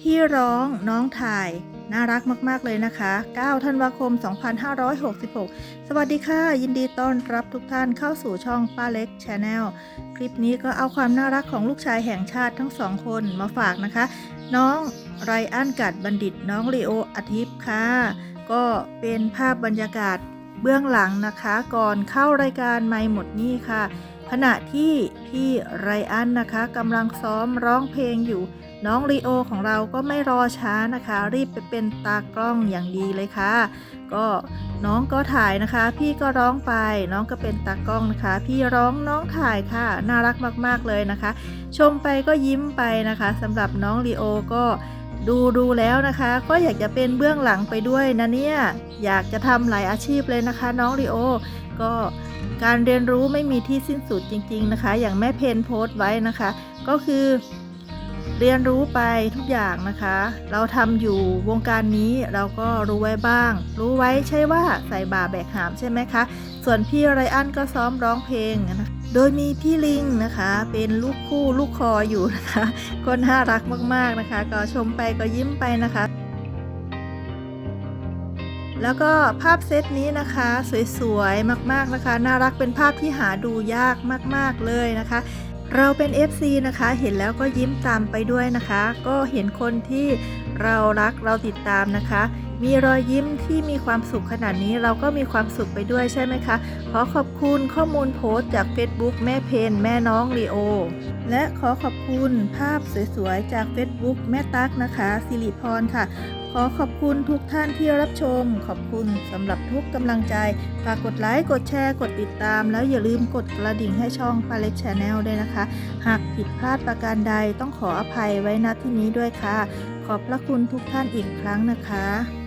พี่ร้องน้องถ่าย น่ารักมากๆเลยนะคะ 9 ธันวาคม 2566 สวัสดีค่ะ ยินดีต้อนรับทุกท่านเข้าสู่ช่องป้าเล็กชาแนลคลิปนี้ก็เอาความน่ารักของลูกชายแห่งชาติทั้งสองคนมาฝากนะคะ น้องไรอันกัดบัณฑิตน้องลีโออาทิตย์ค่ะ ก็เป็นภาพบรรยากาศ เบื้องหลังนะคะก่อนเข้ารายการไม่หมดนี่ค่ะ ขณะที่พี่ไรอันนะคะกำลังซ้อมร้องเพลงอยู่น้องลีโอของเราก็ไม่รอช้านะคะ รีบไปเป็นตากล้องอย่างดีเลยค่ะ ก็น้องก็ถ่ายนะคะ พี่ก็ร้องไป น้องก็เป็นตากล้องนะคะ พี่ร้องน้องถ่ายค่ะ น่ารักมากๆเลยนะคะ ชมไปก็ยิ้มไปนะคะสำหรับน้องลีโอก็ ดูดูแล้วนะคะ ก็อยากจะเป็นเบื้องหลังไปด้วยนะเนี่ย อยากจะทำหลายอาชีพเลยนะคะ น้องลีโอ ก็การเรียนรู้ไม่มีที่สิ้นสุดจริง ๆนะคะ อย่างแม่เพนโพสต์ไว้นะคะ ก็คือเรียนรู้ไปทุกอย่างนะคะ เราทำอยู่วงการนี้เราก็รู้ไว้บ้าง รู้ไว้ใช่ว่าใส่บ่าแบกหามใช่ไหมคะ ส่วนพี่ไรอันก็ซ้อมร้องเพลงนะ โดยมีพี่ลิงนะคะ เป็นลูกคู่ลูกคออยู่นะคะ ก็น่ารักมากๆนะคะ ก็ชมไปก็ยิ้มไปนะคะ แล้วก็ภาพเซตนี้นะคะ สวยๆ มากๆนะคะ น่ารักเป็นภาพที่หาดูยากมากๆเลยนะคะ เราเป็น FC นะคะ เห็นแล้วก็ยิ้มตามไปด้วยนะคะ ก็เห็นคนที่เรารักเราติดตามนะคะ มีรอยยิ้มที่มีความสุขขนาดนี้เราก็มีความสุขไปด้วยใช่ไหมคะ ขอขอบคุณข้อมูลโพสต์จาก Facebook แม่เพนแม่น้องลีโอ และขอขอบคุณภาพสวยๆ จาก Facebook แม่ตั๊กนะคะสิริพรค่ะ ขอขอบคุณทุกท่านที่รับชม ขอบคุณสำหรับทุกกำลังใจ ฝากกดไลค์ กดแชร์ กดติดตาม แล้วอย่าลืมกดกระดิ่งให้ช่องปาเล็กชาแนลด้วยนะคะ หากผิดพลาดประการใดต้องขออภัยไว้ณที่นี้ด้วยค่ะ ขอบพระคุณทุกท่านอีกครั้งนะคะ